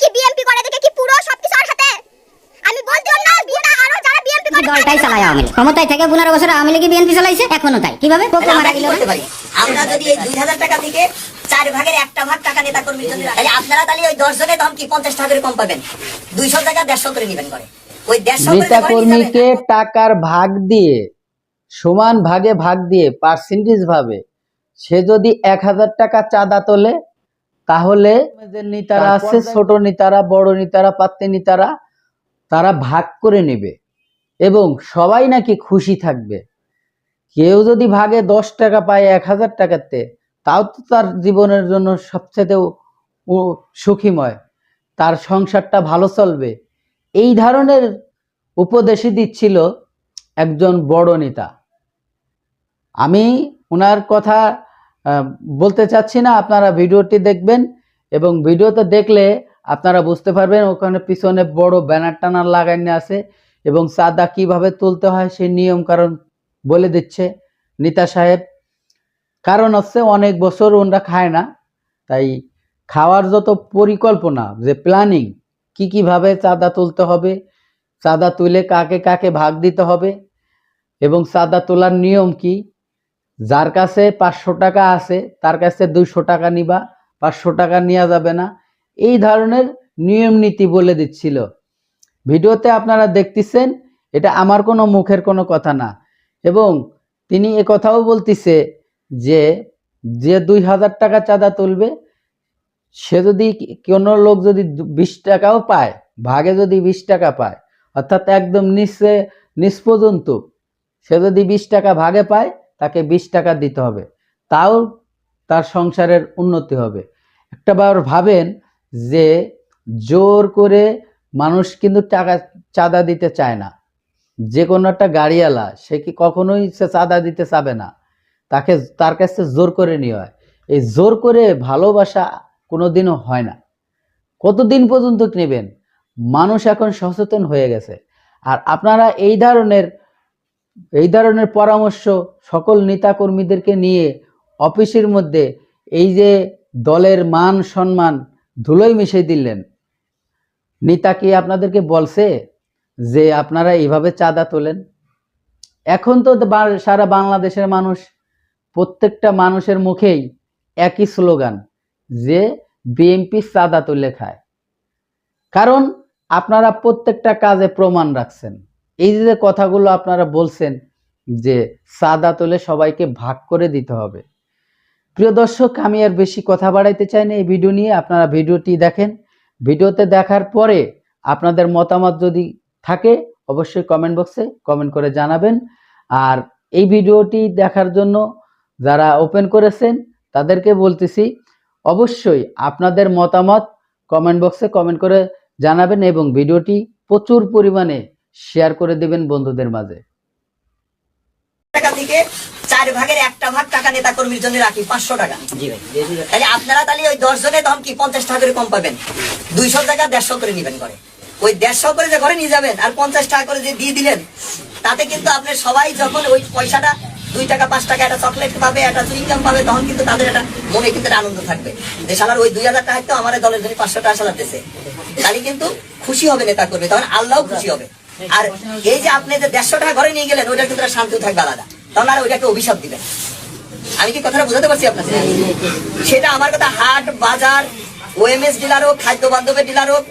কি বিএমপি করে? দেখে কি পুরো সবকিছু আর হাতে? আমি বলতে না আরও যারা বিএমপি করে দলটাই চালায় আওয়ামী ক্ষমতায় থেকে পনেরো বছর আওয়ামী লীগ বিএনপি চালাইছে? এখনও তাই। কীভাবে? কোকো মারা গেল আমরা যদি এই দুই হাজার টাকা থেকে চার ভাগের একটা ভাগ টাকা নেতা কর্মীর জন্য তাহলে আপনারা তাহলে ওই দশ জনের দাম কি পঞ্চাশ টাকা করে কম পাবেন? দুইশো টাকা দেড়শো করে নেবেন করে। ওই নেতা কর্মীকে টাকার ভাগ দিয়ে সমান ভাগে ভাগ দিয়ে পার্সেন্টেজ ভাবে সে যদি এক হাজার টাকা চাঁদা তোলে তাহলে যে নেতারা আছে ছোট নেতারা বড় নেতারা পাত্তে নেতারা তারা ভাগ করে নেবে এবং সবাই নাকি খুশি থাকবে। কেউ যদি ভাগে দশ টাকা পায় এক হাজার টাকাতে তাও তো তার জীবনের জন্য সবচেয়ে সুখীময়। তার সংসারটা ভালো চলবে। এই ধরনের উপদেশই দিচ্ছিল একজন বড় নেতা। আমি ওনার কথা বলতে চাচ্ছি না, আপনারা ভিডিওটি দেখবেন এবং ভিডিওতে দেখলে আপনারা বুঝতে পারবেন ওখানে পিছনে বড় ব্যানার টানার লাগানো আছে এবং চাঁদা কীভাবে তুলতে হয় সেই নিয়ম কারণ বলে দিচ্ছে নিতা সাহেব। কারণ হচ্ছে অনেক বছর ওনরা খায় না, তাই খাওয়ার যত পরিকল্পনা যে প্ল্যানিং কি কীভাবে চাঁদা তুলতে হবে, চাঁদা তুলে কাকে কাকে ভাগ দিতে হবে এবং চাঁদা তোলার নিয়ম কি যার কাছে পাঁচশো টাকা আছে, তার কাছে দুইশো টাকা নিবা, পাঁচশো টাকা নেওয়া যাবে না। এই ধরনের নিয়ম নীতি বলে দিচ্ছিল। ভিডিওতে আপনারা দেখতেছেন, এটা আমার কোনো মুখের কোনো কথা না। এবং তিনি এ কথাও বলতিছে যে যে দুই হাজার টাকা চাঁদা তুলবে, সে যদি কোনো লোক যদি বিশ টাকাও পায়, ভাগে যদি বিশ টাকা পায়, অর্থাৎ একদম নিচে, নিচ পর্যন্ত, সে যদি বিশ টাকা ভাগে পায় তাকে বিশ টাকা দিতে হবে। তাও তার সংসারের উন্নতি হবে। একটা বার ভাবেন যে জোর করে মানুষ কিন্তু টাকা চাঁদা দিতে চায় না। যে কোনো একটা গাড়িওয়ালা, সে কি কখনোই সে চাঁদা দিতে চাবে না। তাকে, তার কাছে জোর করে নিয়ে হয়। এই জোর করে ভালোবাসা কোনোদিনও হয় না। কতদিন পর্যন্ত নেবেন? মানুষ এখন সচেতন হয়ে গেছে। আর আপনারা এই ধরনের এই ধরনের পরামর্শ সকল নেতাকর্মীদেরকে নিয়ে অফিসের মধ্যে এই যে দলের মান সম্মান ধুলোই মিশিয়ে দিলেন। নেতা কি আপনাদেরকে বলছে যে আপনারা এইভাবে চাঁদা তোলেন? এখন তো সারা বাংলাদেশের মানুষ, প্রত্যেকটা মানুষের মুখেই একই স্লোগান যে বিএনপি চাঁদা তুলে খায়। কারণ আপনারা প্রত্যেকটা কাজে প্রমাণ রাখছেন। এই যে কথাগুলো আপনারা বলছেন যে সাদা তোলে সবাইকে ভাগ করে দিতে হবে। প্রিয় দর্শক, আমি আর বেশি কথা বাড়াইতে চাই না এই ভিডিও নিয়ে। আপনারা ভিডিওটি দেখেন। ভিডিওতে দেখার পরে আপনাদের মতামত যদি থাকে, অবশ্যই কমেন্ট বক্সে কমেন্ট করে জানাবেন। আর এই ভিডিওটি দেখার জন্য যারা ওপেন করেছেন, তাদেরকে বলতেছি, অবশ্যই আপনাদের মতামত কমেন্ট বক্সে কমেন্ট করে জানাবেন এবং ভিডিওটি প্রচুর পরিমাণে শেয়ার করে দেবেন বন্ধুদের মাঝে। টাকা থেকে চার ভাগের একটা ভাগ টাকা নেতা কর্মীর জন্য রাখি পাঁচশো টাকা। তাহলে আপনারা তাহলে ওই দশ জনের দাম কি পঞ্চাশ টাকা করে কম পাবেন? দুইশো টাকা দেড়শো করে নেবেন করে ওই দেড়শো করে যে ঘরে নিয়ে যাবেন আর পঞ্চাশ টাকা করে যে দিয়ে দিলেন তাতে কিন্তু আপনি সবাই যখন ওই পয়সাটা দুই টাকা পাঁচ টাকা একটা চকলেট পাবে একটা ইনকাম পাবে তখন কিন্তু তাদের একটা মনে কিন্তু আনন্দ থাকবে। যে সালার ওই দুই হাজার টাকা তো আমার দলের জন্য পাঁচশো টাকা সালাতেছে তাহলে কিন্তু খুশি হবে নেতা করবে তখন আল্লাহ খুশি হবে। আর এই যে আপনি যে দেড়শো টাকা ঘরে নিয়ে গেলেন ওইটা কিন্তু শান্তিও শান্তি থাকবে আলাদা। তখন আর ওইটাকে অভিশাপ দিবেন আমি কি কথাটা বুঝাতে পারছি আপনাকে? সেটা আমার কথা, হাট, বাজার, ওএমএস ডিলার হোক খাদ্য বান্ধবের ডিলার হোক